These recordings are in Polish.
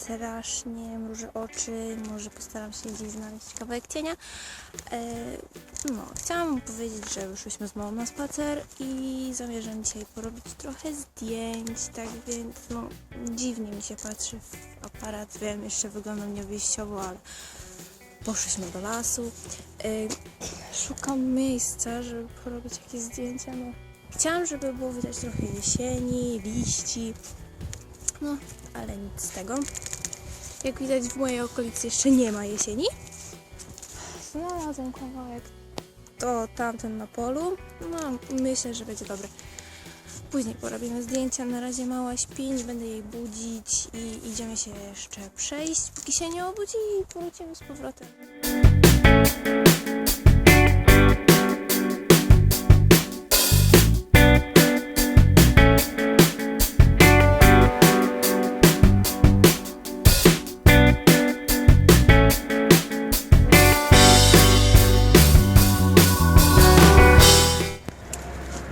strasznie, mrużę oczy, może postaram się gdzieś znaleźć kawałek cienia. E, no, chciałam powiedzieć, że wyszłyśmy z mamą na spacer i zamierzam dzisiaj porobić trochę zdjęć, tak więc no, dziwnie mi się patrzy w aparat, wiem, jeszcze wyglądam niewyjściowo, ale poszliśmy do lasu. E, szukam miejsca, żeby porobić jakieś zdjęcia, no. Chciałam, żeby było widać trochę jesieni, liści, no, ale nic z tego. Jak widać w mojej okolicy jeszcze nie ma jesieni. Znalazłam kawałek to tamten na polu. No, myślę, że będzie dobre. Później porobimy zdjęcia. Na razie mała śpi, nie będę jej budzić i idziemy się jeszcze przejść, póki się nie obudzi i wrócimy z powrotem.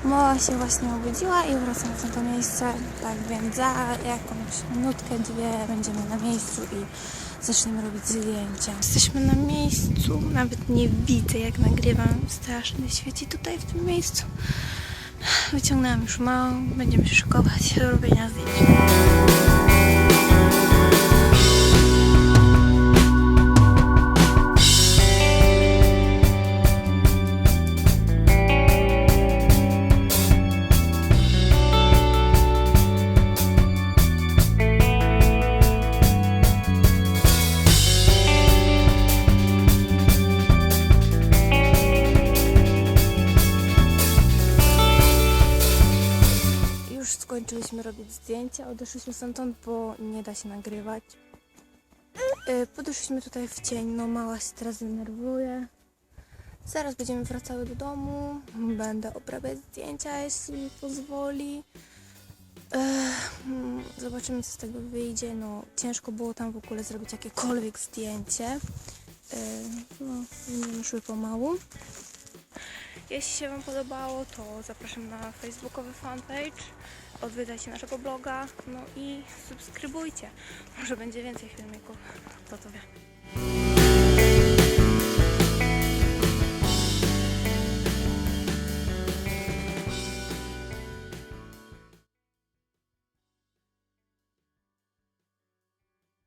Mała się właśnie obudziła i wracamy na to miejsce. Tak więc za jakąś minutkę, dwie będziemy na miejscu i zaczniemy robić zdjęcia. Jesteśmy na miejscu, nawet nie widzę jak nagrywam. Strasznie świeci tutaj w tym miejscu. Wyciągnęłam już małą, będziemy się szykować do robienia zdjęć. Skończyliśmy robić zdjęcia, odeszliśmy stamtąd, bo nie da się nagrywać. Yy, Podeszliśmy tutaj w cień, no mała się teraz denerwuje. Zaraz będziemy wracały do domu, będę obrabiać zdjęcia, jeśli pozwoli. Ech, mm, Zobaczymy, co z tego wyjdzie. No, ciężko było tam w ogóle zrobić jakiekolwiek zdjęcie. Yy, No, będziemy szły pomału. Jeśli się Wam podobało, to zapraszam na facebookowy fanpage, odwiedzajcie naszego bloga, no i subskrybujcie. Może będzie więcej filmików, kto to wie.